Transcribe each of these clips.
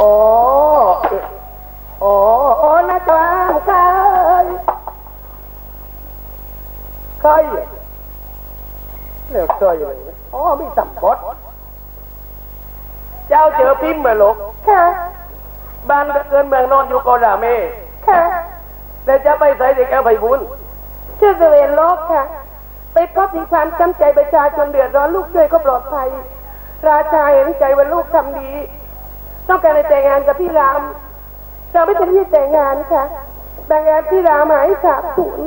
โอ้โอ้โอ้นะจางใครใครเร็วเจยเลยอ๋อมีสัมบดเจ้าเจอพิมพ์มาลูกค่ะบ้านเกินเมืองนอนอยู่กอราเมค่ะแต่จะไปใส่เด็กแก้วไผ่บุญชื่อเสวนโลกค่ะ ไปพบถึงความจำใจประชาชนเดือดร้อนลูกช่วยก็ปลอดภัย ราชาเห็นใจว่าลูกทำดี ต้องการให้แต่งงานกับพี่รามเราไม่ทันที่แต่งงานค่ะแต่งงานพี่รามหายสาบสูญ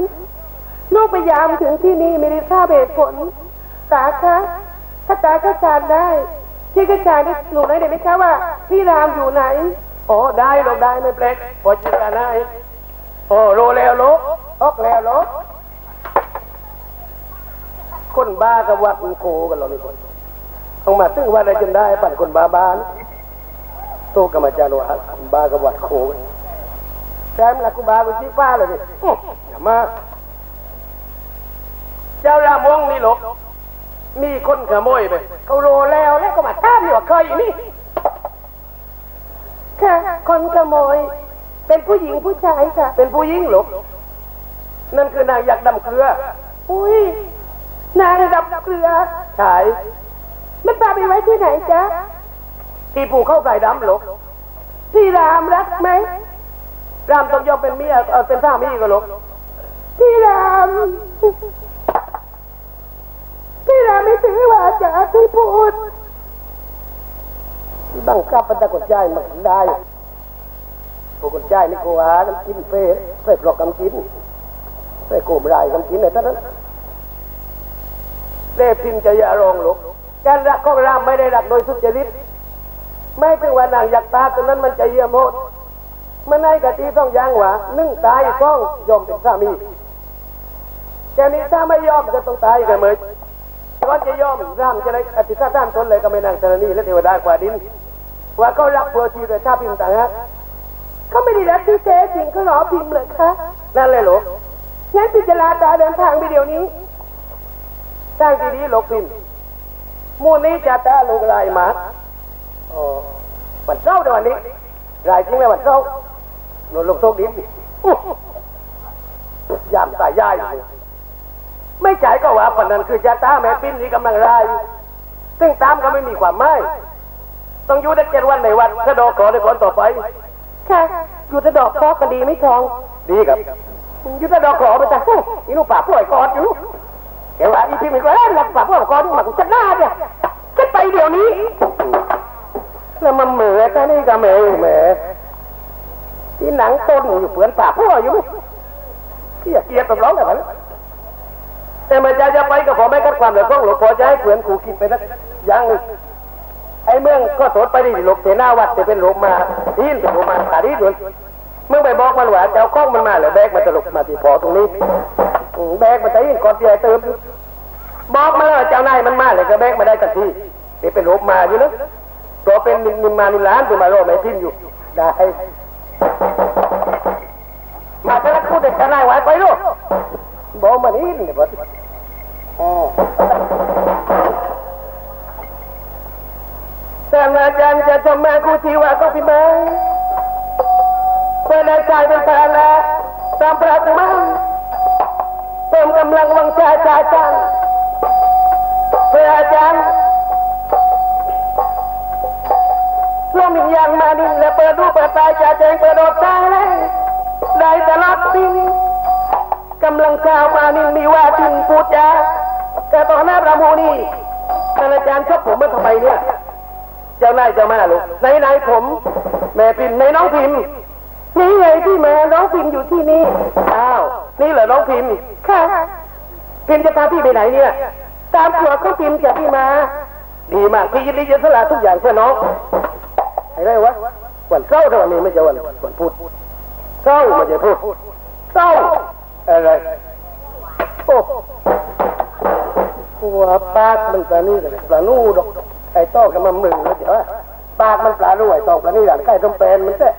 ลูกพยายามถึงที่นี่ไม่ได้ทราบเหตุผลตาคะถ้าตากระชานได้ที่กระชานได้หนูได้ไหมคะว่า พี่รามอยู่ไหนโอ้ได้ลูกได้ไม่แปลกพอจิตกาได้โอ้โรแล้วลูกออกแล้วลูกคนบ้ากับวัดมันโคกันเราไม่คนต้องมาตึ้งวัดอะไรจนได้ปั่นคนบ้าบ้าน โตกรรมจารย์ว่าคนบ้ากับวัดโคกันแซมละกูบ้าไปที่ป้าเลยดิอื้ออย่ามาเจ้ารามวงนี่หลกมีคนขโมยไปเขาโรแล้วแล้วก็มาตามอยู่ว่าเคยนี่ค่ะคนขโมย เป็นผู้หญิงผู้ชายค่ะ เป็นผู้หญิงหลกนั่นคือนางยักษ์ดำเกลือ อุ้ยนางดับเกลือฉายมันพาไปไว้ที่ไหนจ๊ะ ที่ผูกเข้าใส่ดำหลกพี่รามรักไหมรามต้องยอมเป็นเมียเออเป็นสามีก็หลกพี่รามพี่รามไม่ถือว่าจาที่พูดบังคับปัญญากดใจมันทำได้พวกกดใจนี่โกหาน้ำกินเฟ่เฟ่ปลอกกำกินเฟ่โกมไรกำกินไหนเท่านั้นเล่พิมพ์จะอย่ารองหลกการรักของรามไม่ได้รักโดยสุจริต ไม่เป็นว่านางอยักตาตัวนั้นมันจะเยี่ยมโหดมันในกะทิต้องยังหวะนึ่งตายซ่องยอมเป็นสามีแต่นี้ถ้าไม่ยอมก็ต้องตายกันเหมือนก่อนจะยอมร่ามจะได้อธิษฐานตนเลยก็ไม่นางธรณีและเทวดากว่าดิน ว่าเขารักเพื่อชีแต่ชาพิมพ์ต่างหากเขาไม่ได้รักที่แท้จริงเขาหลอพิมพ์เลยคะนั่นเลยหลกงั้นพิจารณาตาเดินทางไปเดี๋ยวนี้สร้างที่นี้หลกพิมพ์มูลนี้จะตาลูกลายหมา วันเศร้าเดี๋ยววันนี้รายจริงไหมวันเศร้าหนลงโชคดินยยามตายย่ายไม่จ่ายก็ว่าปันนั้นคือจะตาแม่ปิ้นนี้กำลังรายซึ่งตามก็ไม่มีความหมายต้องอยู่ได้เจ็ดวันในวันถ้าดอกขอในคนต่อไป ค่ะอยู่จะดอกคอก็ดีไม่ทอง ดีครับอยู่ถ้าดอกขอไปจ้ะอีนูป่าป่วยกอดอยู่เดี๋ยวว่าอีพี่มีก็เอ้ยหลักป่าป่วยกอดนี่หมักจะหน้าเนี่ยจะไปเดี๋ยวนี้ แล้วมันเหมือแค่นี้ก็เหมือเหมือที่หนังต้นอยู่เปลือนป่าป่วอยู่เกลียดเกลียดตบร้องแบบนั้นแต่เมื่อจะจะไปก็ขอไม่กัดความเดือดร้อนหลวงพอจะให้เปลือนขู่กินไปสักย่างไอ้เมืองก็โสดไปดิหลบเสนาวัดจะเป็นหลบมาที่เป็นหลบมาขาดีด่วนเมื่อไปบอกมันว่าเจ้าข้องมันมาเลยแบกมันตลกมาที่พอตรงนี้แบกมันไปก่อนที่เติมบอกมาแล้วเจ้านายมันมาเลยก็แบกมาได้กันทีนี่เป็นหลบมาอยู่นะ ตัวเป็นนิมมานิล้านตัวมาโรไม่พิมพ์อยู่ได้มาจะรักพูดเด็กเจ้านายไว้ไปลูกบอกมันนี่เนี่ยบอกอ๋อแต่อาจารย์จะชมแม่ครูทีว่าก็พี่แม่เพื่อได้กลายเป็นแฟนแล้วตามปรารถนาเติมกำลังวังใจใจจัง ร่วมอีกอย่างมาดินและเปิดรูปเปิดตาจะแจงเปิดออกใจเลยได้ตลอดปีกำลังชาวมานินมีว่าถึงพูดจาแต่ต่อหน้าประมูนี่ท่านอาจารย์ชอบผมมาทำไมเนี่ย เจ้านายเจ้าแม่ลูกไหนไหนผม แม่พิมพ์ในน้องพิมพ์นี่ไงที่แม่น้องพิมพ์อยู่ที่นี่อ้าวนี่เหรอน้องพิมพ์ค่ะพิมพ์จะพาพี่ไปไหนเนี่ย ตามตัวเขาพิมพ์จากพี่มา ดีมากพี่ยินดีจะสละทุกอย่างเพื่อน้อง ไอ้ไรวะวันเศร้าเท่านี้ไม่ใช่วันวันพูดเศร้าไม่ใช่พูดเศร้าอะไรโอ้หัวปากมันปลานี่เลยปลานูดอกไอ้ต้อกับมันมือแล้วเดี๋ยวปากมันปลานูไอ้ต้อปลานี่อย่างใกล้ต้มเป็นมันแท้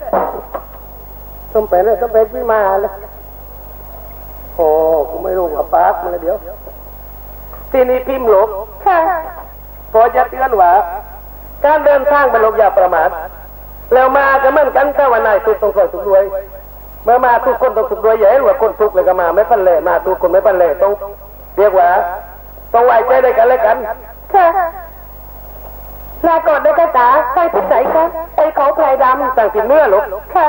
ต้มเป็นเลยต้มเป็นพี่มาเลยโอ้กูไม่รู้ว่าปากมันเลยเดี๋ยว ที่นี่พิมพ์หลบค่ะพอจะเตือนว่า การเดินทางเป็นลมอย่าประมาทแล้วมาก็เหมือนกันแต่วันไหนทุกข์ต้องสวยทุกข์รวย เมื่อมาทุกคนต้องทุกข์รวยอย่าให้รู้ว่าคนทุกข์เลยก็มาไม่ปันเลยมาทุกคนไม่ปันเลยต้องเรียกว่าต้องไว้ใจได้กันและกันค่ะลาก่อนนะจ๊ะจ๋าไปที่ไหนคะไปเขาพลายดสั่งติดเมื่อลูกำค่ะ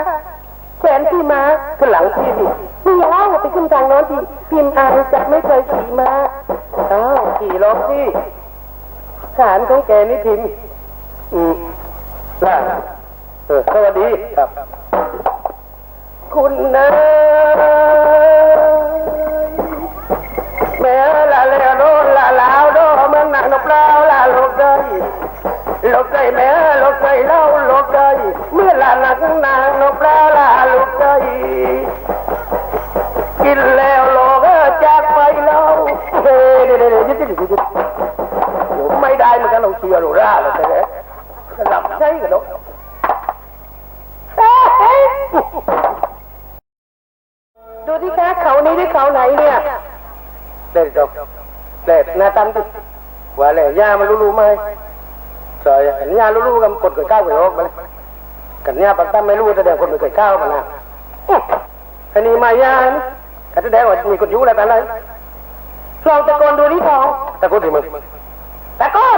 แขวนที่ม้าขึ้นหลังพี่ดิมีเล่าไปขึ้นทางโน้นที่พิมพ์อายจะไม่เคยขี่ม้าอ้าวขี่รถพี่ฐานของแกนี่พิมพ์ อืมน่ะเออสวัสดีครับ คุณเนยแม่ละเลวโดนละลาวโดมันหนักนกเปล่าละลกได้ลกได้แม่ลกได้เล่าลกได้เมื่อละหนักนางนกเปล่าละลกได้กินแล้วโลกจากไปแล้วเฮ้ยเดี๋ยวเดี๋ยวยึดยึดยึดยึดไม่ได้เหมือนกันเราเชียร์เราร่าเลยแต่ เนี่ยสลับใช่กันเนาะดูที่คะเขานี้ที่เขาไหนเนี่ยเด็ดดอกเด็ดหน้าตำดิว่าแหล่ย่ามันรู้ๆไหมสอยกันย่ารู้ๆกันคนเคยก้าวไปรอกมาเลยกันย่าปักตั้มไม่รู้แสดงคนไม่เคยก้าวมานะอันนี้มาย่านี่กันแสดงว่ามีคนอยู่อะไรแบบนั้นลองตะโกนดูที่เขาตะโกนดิมึงตะโกน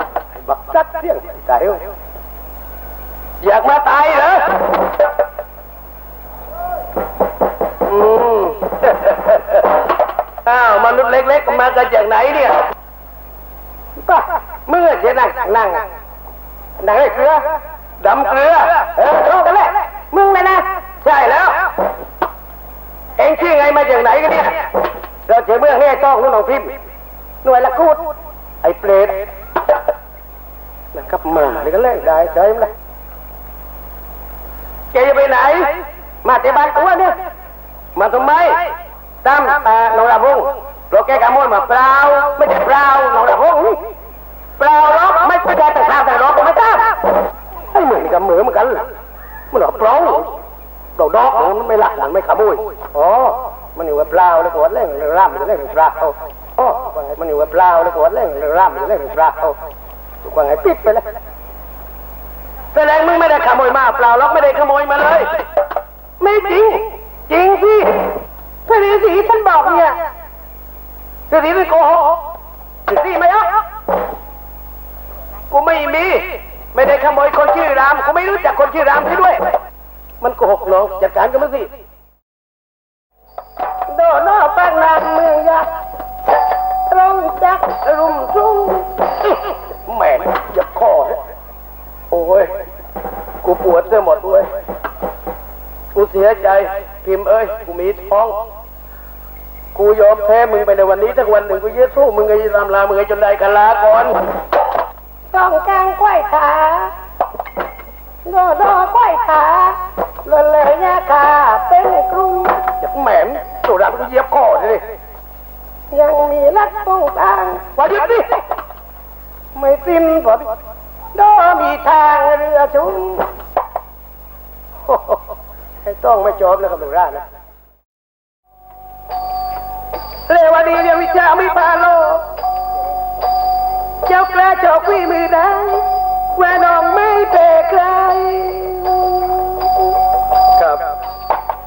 บจะนอนก็ไม่จะไหวเลยจิบหายเลยพวกมึงไอ้บักซัดเสียงตายเอ้ยอยากมาตายเหรออืมอ้าวมนุษย์เล็กๆมากันจากไหนเนี่ยป่ะเมื่อจะนั่งนั่งนั่งให้เกลือดำเกลือเออรู้กันแหละมึงนะนะ ใช่แล้ว เองชื่อไงมาจากไหนกันเนี่ยเราเจอเมื่อแง่ต้องนู่นของพิมพ์หน่วยละกูดไอ้เปรต นะครับมานี่ก็เล่นได้ใช่ไหมล่ะแกจะไปไหน มาเตะบานตัวเนี่ยมาทำไมตามอ่นองระพงษ์เราแกขโมยมาเปล่าไม่ใช่เปล่านองระพงษ์นี่เปล่าหรอกไม่ใช่แต่ข้าวแต่รอกก็ไม่ทราบไอ้เหมือนกับเหมือนเหมือนกันมันหรอเปล่าดอกดอกมันไม่หลักมันไม่ขโมยอ๋อมันอยู่กับเปล่าแล้วกดเล่นเรื่องร่ำเล่นเรื่องเปล่าอ๋อมันอยู่กับเปล่าแล้วกดเล่นเรื่องร่ำเล่นเรื่องเปล่า ว่าไงปิดไปแล้วแสดงมึงไม่ได้ขโมยมาเปล่าล็อกไม่ได้ขโมยมาเลย ไม่จริง จริงสิพระฤาษีท่านบอกเนี่ยฤาษีไม่โกหกฤาษีไม่เอากูไม่มี ไม่ได้ขโมยคนชื่อรามกูไม่รู้จักคนชื่อรามที่ด้วย มันโกหกน้องจัดการกันมั้งสิ โอ้ย กูปวดเสียหมดเว้ย กูเสียใจพิมพ์เอ้ย กูมีท้อง กูยอมแพ้มึงไปในวันนี้ทั้งวันหนึ่งกูยืดสู้มึงไงตามลามึงไงจนได้กันลาก่อนต้องกลางกล้วยขาโดโดกล้วยขาเลยเลยยาคาเป็นกรุงอย่าแหม่มตัวดำกูเหยียบคอเลยยังมีรักต้องตางมาหยุดดิไม่สิ้นผล โดมีทางเรือชุงโอ้โหไอ้ต้องไม่จบแล้วกับหนูร่านะเรวดีเรียนวิชาไม่พาโลกเจ้ากล้าจอกวิมือได้ว่าน้องไม่เปใครครับ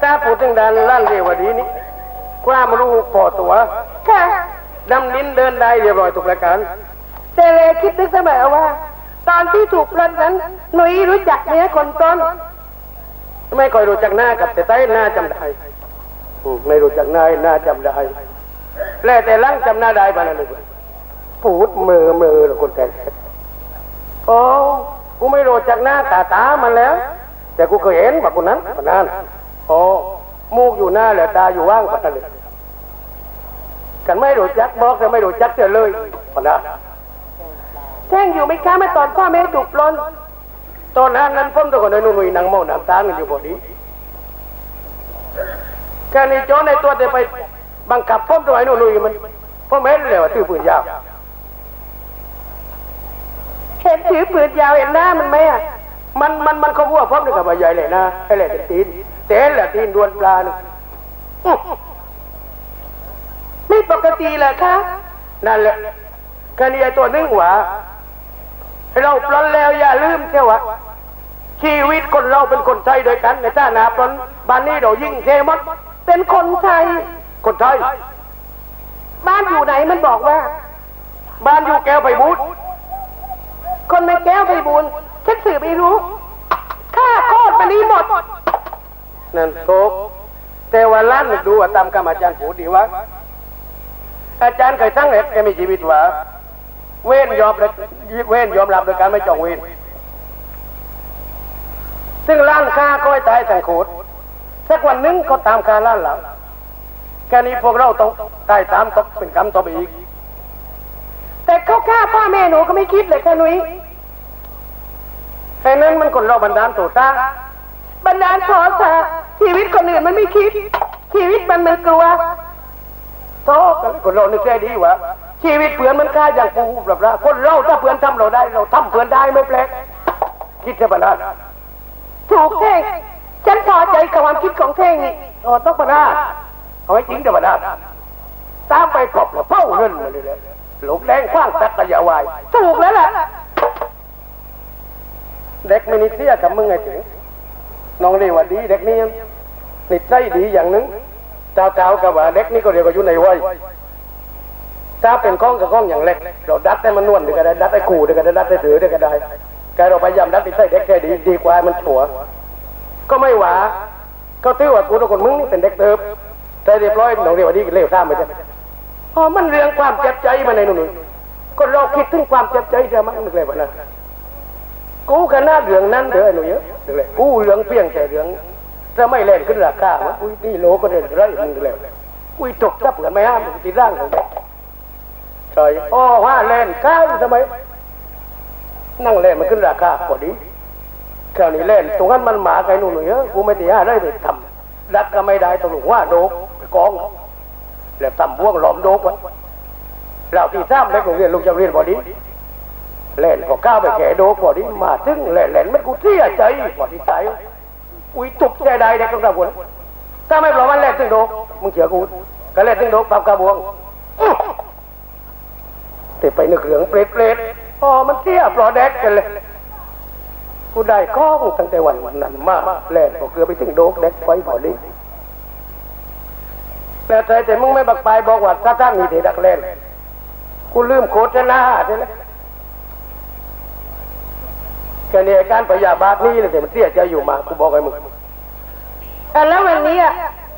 ถ้าพูดถึงดันลั่นเรวดีนี้ความรู้พอตัวค่ะดำลิ้นเดินได้เรียบร้อยทุกประการแต่เลคิดนึกเสมอว่า ตอนที่ถูกปล้นนั้นหนุ่ยรู้จักเมียคนต้น ไม่ค่อยรู้จักหน้ากับแต่ใต้หน้าจำได้ไม่รู้จักหน้าหน้าจำได้แล้วแต่ลังจำหน้าได้บ้างเลยพูดมือมือละคนแต่โอ้กูไม่รู้จักหน้าตาตามันแล้ว แต่กูเคยเห็นว่าคนนั้นคนนั้นโอ้มูกอยู่หน้าแล้วตาอยู่ว่างปัตตานีกันไม่รู้จักบอกแต่ไม่รู้จักเจอเลยคนนั้น แท่งอยู่ไม่ค้าเมื่อตอนพ่อแม่ถูกปล้นตอนนั้นนั้นผมตัวคนนู้นนุ่ยนางเมาน้ำตากันอยู่พอดีการนี้โจรในตัวเดไปบังคับผมตัวไอ้นุ่นมันผมเห็นเลยว่าตื้อปืนยาวเห็นถือปืนยาวเห็นหน้ามันไหมอะมันมันมันเขาวัวผมนี่กับใหญ่เลยนะไอ้แหละตีนเต้นแหละตีนดวนปลานี่ไม่ปกติเหรอคะนั่นแหละการนี้ตัวนึงหวา เราปล้นแล้วอย่าลืมเช่วะชีวิตคนเราเป็นคนไทยโดยกันในท่านาปล้นบ้านนี้เรายิ่งเทมดเป็นคนไทย คนไทย บ้านอยู่ไหนมันบอกว่า บ้านอยู่แก้วไปบูดคนไม่แก้วไปบุญฉันสืบไม่รู้ข้าโคตรมันนี้หมด นั่นโตกแต่ว่าล้านดูว่าตามคำอาจารย์พูดดีว่าอาจารย์เคยตั้งเหตุแกมีชีวิตว่า เว้นยอมรับเว้นยอมรับโดยการไม่จองเว้นซึ่งล้านค้าก็ให้ตายแต่งโขดสักวันหนึ่งเขาตามคาล้านหลังแค่นี้พวกเราต้องตายตามตกเป็นกรรมต่อไปอีก แต่เขาฆ่าพ่อแม่หนูก็ไม่คิดเลยค่ะนุ้ยแค่นั้นมันคนเราบันดาลโทษะบรรดาลโทสะชีวิตคนอื่นมันไม่คิด ชีวิตมันมันกลัวโทษคนเรานึกแค่ดีวะ ชีวิตเพื่อนมันค่าอย่างปูแบบละคนเราถ้าเพื่อนทำเราได้ เราทำเพื่อนได้ไม่แปลกคิดจะบันดาถูกเท่งฉันพอใจกับความคิดของเท่งนี่อ๋อต้องบันดาเอาไว้จริงจะบันดาตามไปกรอบเฝ้าเงินมาเลยหลงแรงขว้างสักกะยาวายถูกแล้วล่ะเด็กไม่นิเสียกับมึงไงถึงน้องเรียกว่าดีเด็กนี่นิสัยดีอย่างหนึงเจ้าเจ้ากับว่าเด็กนี่ก็เรียกว่าอยู่ในวัย ถ้าเป็นข้องกับข้องอย่างเล็กเราดัดให้มันนวลเดียวก็ได้ดัดให้ขู่เดียวก็ได้ดัดให้ถือเดียวก็ได้การเราพยายามดัดนิดใสัยเด็กแค่ดีดีกว่ามันชั่วก็ไม่หวาก็ตื้อว่ากูทุกคนมึงนี่เป็นเด็กเติบแต่เรียบร้อยหนองเรียกว่าดีเร็วข้ามไปจ้ะอ๋อมันเรื่องความเจ็บใจมาในหนุ่นๆคนเราคิดถึงความเจ็บใจจะมันนึกเลยว่านะกูขนาดเรื่องนั้นเด้อหนูเยอะเลยกูเรื่องเพียงแต่เรื่องจะไม่เล่นขึ้นราคาวะกูนี่โลก็ได้ไรมึงแล้วกูตกทับเหมือนไม่ห้ามกูตีร่างของเด็ก ใช่อ๋อว่าเล่นข้าวทำไมนั่งเล่นมันขึ้นราคาพอดีคราวนี้เล่น ตรงนั้นมันหมาไกลหนูหนูเยอะกูไม่ตีห้าได้ไปทำรัดก็ไม่ได้ตรงหนูว่าโดกไปกองแล้วทำบ่วงหลอมโดกไว้เราที่ซ้ำเล็กโรงเรียนลูกจะเรียนพอดีเล่นก็ก้าวไปแก่โดกพอดีมาถึงเล่นเล่นมันกูเสียใจพอดีใจอุ้ยตุกใจใดเด็กต้องการคนถ้าไม่ปล่อยมันเล่นถึงโดมึงเชื่อกูก็เล่นถึงโดปรับกระบวง แต่ไปนึกเรื่องเปรตเปรตอ๋อมันเสียปลอแดกกันเลยกูได้ข้องตั้งแต่วันวันนั้นมาเล่นก็เกือบไปถึงโดกเด็กไว้พอดีแล้วแต่แต่มึงไม่บักไปบอกว่าถ้าท่านมีเด็กเล่นกูลืมโคตรนาใช่ไหมแค่นี้อาการพยาบาทนี่เลยแต่มันเสียใจอยู่มากูบอกไอ้มึงอ่แล้ววันนี้อะ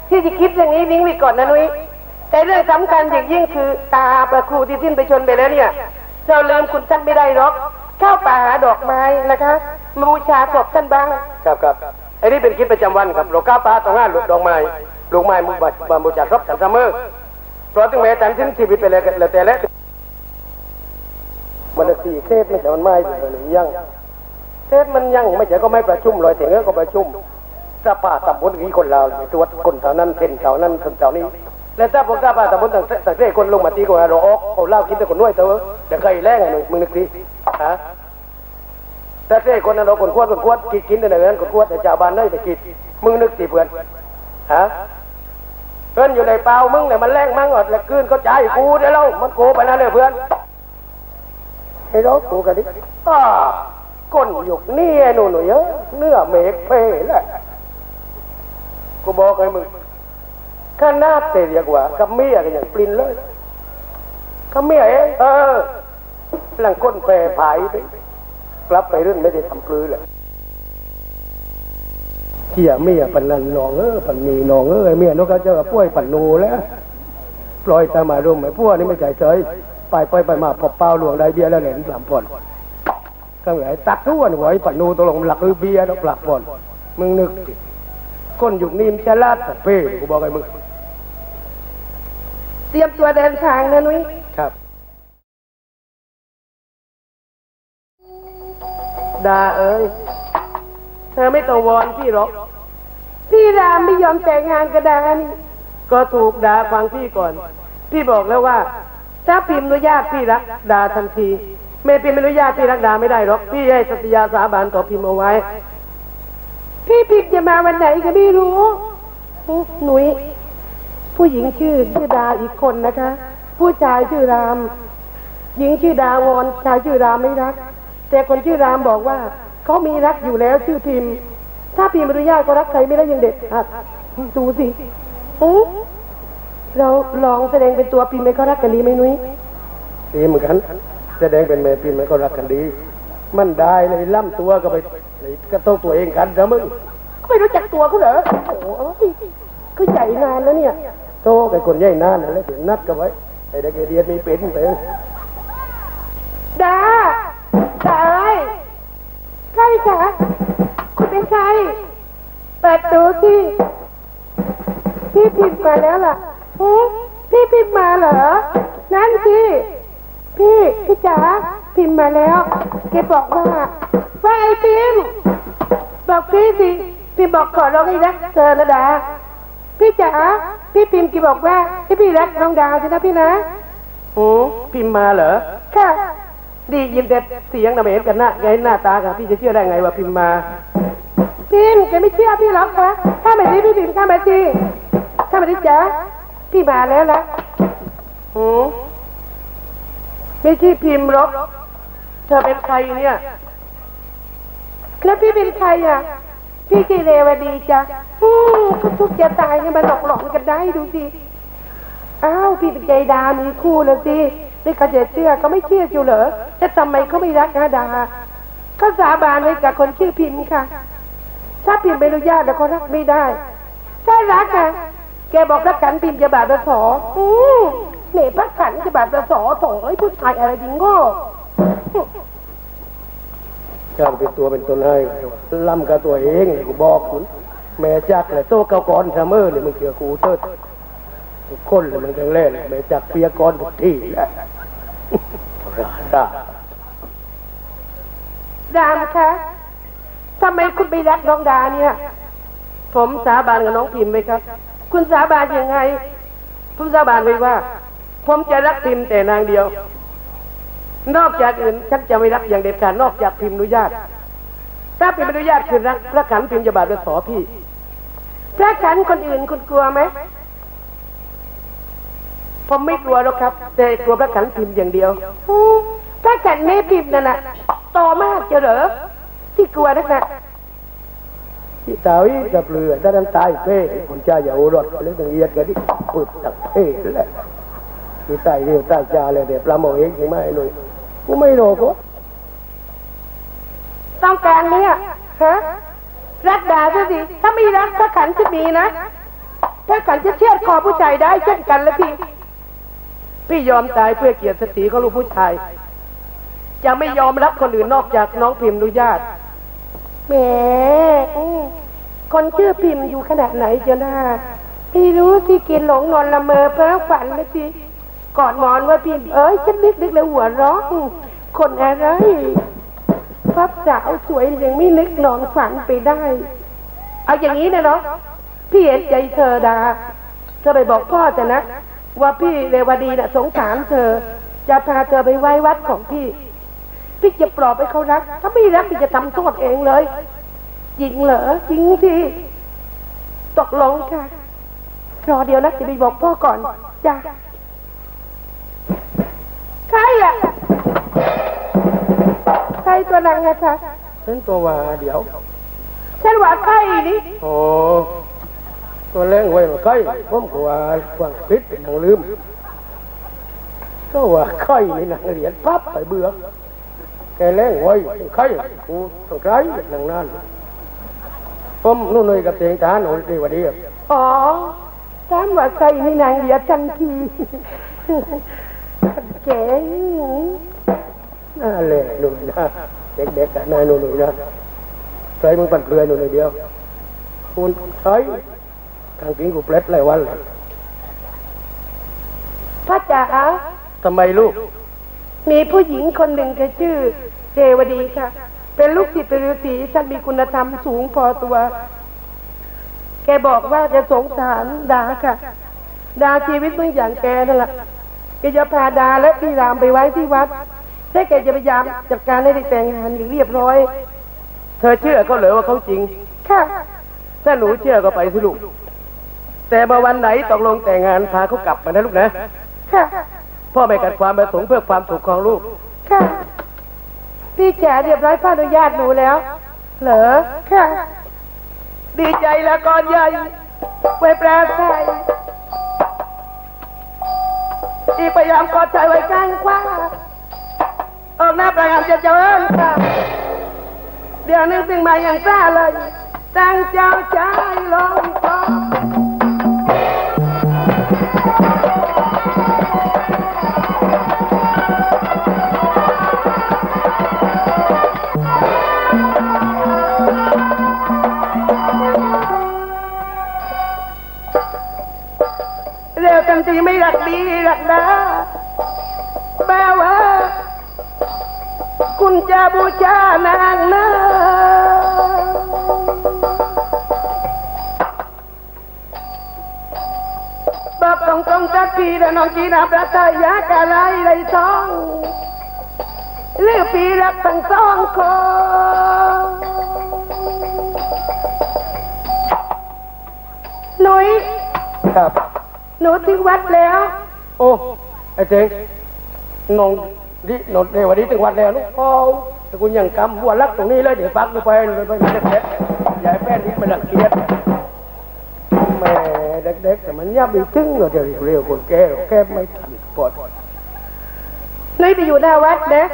ที่จะคิดอย่างนี้นิ่งไว้ก่อนนะนุ้ย แต่เรื่องสำคัญอย่างยิ่งคือตาประครูที่สิ้นไปชนไปแล้วเนี่ยเราลืมคุณท่านไม่ได้หรอกเข้าป่าหาดอกไม้นะคะมาบูชาศพท่านบ้างครับครับไอ้นี่เป็นคิดประจำวันครับเราก้าวปลาต้องห้าหลุดดอกไม้ลูกไม้มุกบัตบาบูชาครบกันเสมอเพราะถึงแม้แต่สิ้นชีวิตไปแล้วก็แล้วแต่แล้วมันสี่เทศไม่ใช่มันไม่เลยยังเทศมันยังไม่ใช่ก็ไม่ประชุมลอยเสียงก็ประชุมถ้าป่าตำบลนี้คนเราตรวจคนแถวนั้นเส้นแถวนั้นคนแถวนี้ แล้วถ้าพวกข้าป่าตำบลต่างต่างประเทศคนลงมาตีกว่าเราออกเอาเหล้ากินแต่คนน้อยเถอะเดี๋ยวใครแรงไงหนุ่ยมึงนึกดิฮะแต่เจ้คนนั้นเราคนควดคนควดกินกินแต่ไหนนั้นคนควดแต่ชาวบ้านเลยไปกินมึงนึกสิเพื่อนฮะเพื่อนอยู่ในเปล่ามึงเนี่ยมันแรงมั่งอดแล้วคืนก็จ่ายกูได้แล้วมันโกไปนั่นเลยเพื่อนให้เรากูกันดิอ้าก้นหยกนี่ไอ้หนูหนูเยอะเนื้อเมฆเพ่แหละกูบอกให้มึง ขนาดเตะเรียกว่ากับเมียกันอย่างปลินเลยกับเมียเองเออหลังก้นแปรผายไปกลับไปเรื่องไม่ได้ทำปลือเลยเที่ยเมียปันนันนองเออปันมีนองเออเมียนกกระเจอป่วยปันนูแล้วปล่อยตามมารุมไอ้พวกนี่ไม่ใจเฉยไปไปไปมาพบเปล่าหลวงได้เบียร์แล้วเหรนสามผ่อนก็ไงตัดทุกวันไว้ปันนูตกลงหลักคือเบียร์แล้วปลักผ่อนมึงนึกดิก้นยุคนี้มันจะลาดต่เป้กูบอกไอ้มึง รียมตัวเดินทางนะนุ้ย ครับ ดาเอ้ย เธอไม่ต้องวอนพี่หรอก พี่รามไม่ยอมแต่งงานกับดานี่ก็ถูกด่าฟังพี่ก่อน พี่บอกแล้วว่า ถ้าพิมพ์อนุญาตพี่รักดาทันที ไม่พิมพ์อนุญาตพี่รักดาไม่ได้หรอก พี่ให้สัตยาสาบานต่อพิมพ์เอาไว้ พี่พิมพ์จะมาวันไหนก็ไม่รู้อุ๊ยหนุย ผู้หญิงชื่อชื่อดาอีกคนนะคะ ผู้ชายชื่อราม หญิงชื่อดาวอนชายชื่อรามไม่รัก แต่คนชื่อรามบอกว่าเขามีรักอยู่แล้วชื่อพิมพ์ ถ้าพิมพ์อนุญาตก็รักใครไม่ได้ยังเด็ดขาดดูสิอื้อเราลองแสดงเป็นตัวพิมพ์ให้เขารักกันดีไหมนุ้ยดีเหมือนกัน แสดงเป็นแม่ปีนมันก็รักกันดี มันได้เลยล่ำตัวก็ไปเลยก็ต้องตัวเองกันนะมึงไม่รู้จักตัวเขาเหรอโอ้โหก็ใหญ่นานแล้วเนี่ย โตกับคนใหญ่นานนั่นแล้วถึงนัดกันไว้ไอ้เด็กเรียนมีเป็นไปดาดาเอ้ยใครคะคุณเป็นใครเปิดดูสิพี่พิมพ์มาแล้วล่ะหือพี่พิมพ์มาเหรอ นั่นสิ พี่พี่จ๋าพิมพ์มาแล้วแกบอกว่าว่าไอ้พิมพ์บอกพี่สิ พี่บอกขอร้องให้รักเธอนะดา พี่จ๋าพี่พิมพ์กี่บอกว่าให้พี่รักน้องดาวใช่นะพี่นะโอ้พิมพ์มาเหรอค่ะดียินแต่เสียงนะไม่เห็นกันหน้าไงหน้าตากันพี่จะเชื่อได้ไงว่าพิมพ์มาพิมพ์แกไม่เชื่อพี่หรอกคะถ้าไม่ได้พี่พิมพ์ข้ามาสิข้ามาดิจ๋าพี่มาแล้วละหือไม่ใช่พิมพ์หรอกเธอเป็นใครเนี่ยแล้วพี่เป็นใครอะ พี่กีเรวดีจ้ะอืมก็ทุกจะตายเนี่ยมันหลอกหลอนกันได้ดูสิ อ้าวพี่เป็นใจดามีคู่แล้วสินี่เขาจะเชื่อเขาไม่เชื่ออยู่เหรอแต่ทำไมเขาไม่รักนะดาเขาสาบานไว้กับคนชื่อพิมพ์ค่ะ ถ้าพิมพ์ไม่อนุญาตแล้วเขารักไม่ได้ถ้ารักอะแกบอกรักกันพิมพ์จะบาดประสออืมเหน็บพระขันจะบาดประสอโถไอ้ผู้ชายอะไรดิงโง่ จ้างเป็นตัวเป็นตนให้ล่ำกับตัวเองกูบอกคุณแม่จักเลยโตเกาก่อนเสมอเลยมึงเกี่ยวกูเทิดทุกคนเลยมันแข็งแรงแม่จักเปียกรทุกที่และราดาดามคะทำไมคุณไม่รักน้องดาเนี่ย ผมสาบานกับน้องพิมพ์ไหมครับ คุณสาบานยังไง ผมสาบานไว้ว่า ผมจะรักพิมพ์แต่นางเดียว นอกจากอื่นฉันจะไม่รักอย่างเด็ดขาดนอกจากพิมพ์อนุญาต ถ้าพิมพ์อนุญาตคือรักพระขันพิมพ์จะบาดด้วยสอพี่ พระขันคนอื่นคุณกลัวไหมผมไม่กลัวหรอกครับ แต่กลัวพระขันพิมพ์อย่างเดียวพระขันไม่พิมพ์นั่นน่ะโตมากจะเหรอที่กลัวนักนะที่สาวอีกับเรือถ้าดันตายเพ่คนจ้าอย่าโอรสเรื่องต่างเอียดกันดิปุดตักเพ่แหละที่ใต้เรียวใต้จาเลยเดี๋ยวปลาหมอเองยังไม่หน่ย กูไม่โนก็ต้องการไหมอะฮะรักดาด้วยสิถ้าไม่รักพระขันจะมีนะพระขันจะเชื่อดคอผู้ชายได้เช่นกันละพี่ พี่ยอมตายเพื่อเกียรติสตรีของลูกผู้ชาย จะไม่ยอมรับคนอื่นนอกจากน้องพิมพ์อนุญาตแหมคนชื่อพิมพ์อยู่ขนาดไหนเจ้าหน้าไม่รู้สิกินหลงนอนละเมอเพ้อฝันเลยสิ กอดหมอนว่าพิมเอ้ยฉันนึกนึกแล้วหัวร้องคนอะไรพับสาวสวยยังไม่นึกนอนฝันไปได้ เอาอย่างนี้นะเนาะพี่เห็นใจเธอดาเธอไปบอกพ่อจะนะ ว่าพี่เรวดีน่ะสงสารเธอ จะพาเธอไปไหว้วัดของพี่ พี่จะปลอบให้เขารัก ถ้าไม่รักพี่จะทำโทษเองเลยจริงเหรอจริงสิตกลงค่ะรอเดียวนะจะไปบอกพ่อก่อนจ้ะ ใครอะ ใครตัวนังอะคะเป็นตัวว่าเดี๋ยว ฉันว่าใครนี่โอ้ตัวแรงไว้มาใกล้ผมก็ว่าควางปิดเป็นนางลืม ก็ว่าไข่ในนางเหรียญปั๊บไปเบื่อแกแรงไว้เป็นไข่กูต้องไกลนางนั่นผมนู่นนี่กับเตียงจานโอ้ดีวันนี้อ๋อถามว่าใครนี่นางเดียดทันที เก๋งน่าเล่หนุ่ยนะเด็กๆกันนายหนุ่ยนะใส่มึงปั่นเปลือยหนุ่ยเดียวคุณใช้ทางกินกูเปล็ดหลายวันเลยพ่อจ๋าทำไมลูก มีผู้หญิงคนหนึ่งจะชื่อเรวดีค่ะ เป็นลูกศิษย์เป็นฤาษีท่านมีคุณธรรมสูงพอตัว แกบอกว่าแกสงสารดาค่ะ ดาชีวิตเหมื่อนอย่างแกนั่นแหละ แกจะพาดาและพี่รามไปไว้ที่วัดแต่แกจะพยายามจัดการให้ได้แต่งงานอย่างเรียบร้อย เธอเชื่อเขาเหรอว่าเขาจริง ค่ะ ถ้าหนูเชื่อก็ไปสิลูก แต่มาวันไหนตกลงแต่งงานพาเขากลับมานะลูกนะ ค่ะ พ่อไม่ขัดความประสงค์เพื่อความสุขของลูก ค่ะ พี่แจ๋เรียบร้อยพ่ออนุญาตหนูแล้ว เหรอ ค่ะ ดีใจแล้วก่อนใหญ่ไว้แปลไทย อีกพยายามกอดใจไว้ข้างขว้าออกหน้าพยายารจะเจริญค่ะเดี๋ยวนึกถึงมาอย่างกล้าเลยตั้งเจ้าใจลงคอ จะบูชานางนะบอกตรงตรงๆสักทีแล้วน้องจีนาประทายากอะไรไรท้องหรือปีรักทั้งสองคนหนุยครับ หนูถึงวัดแล้ว โอ้ ไอ้เจ๊งนอง ดินองเดวันนี้ถึงวันแล้วลูกพ่อแต่คุณยังกำหัวรักตรงนี้เลยเดี๋ยวฟักไปลยไปไม่ได้เพชรยายแป้นนี่มันรังเกียจแม่เด็กๆแต่มันยับอีถึงเดี๋ยวเรียวคนแก่แก้ไม่ทันปอดหนุยไปอยู่หน้าวัดนะ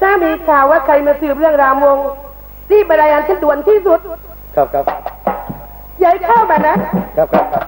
ถ้ามีข่าวว่าใครมาสืบเรื่องรามวงศ์รีบรายงานฉันด่วนที่สุด ครับครับย่าให้เข้ามานะครับครับครับ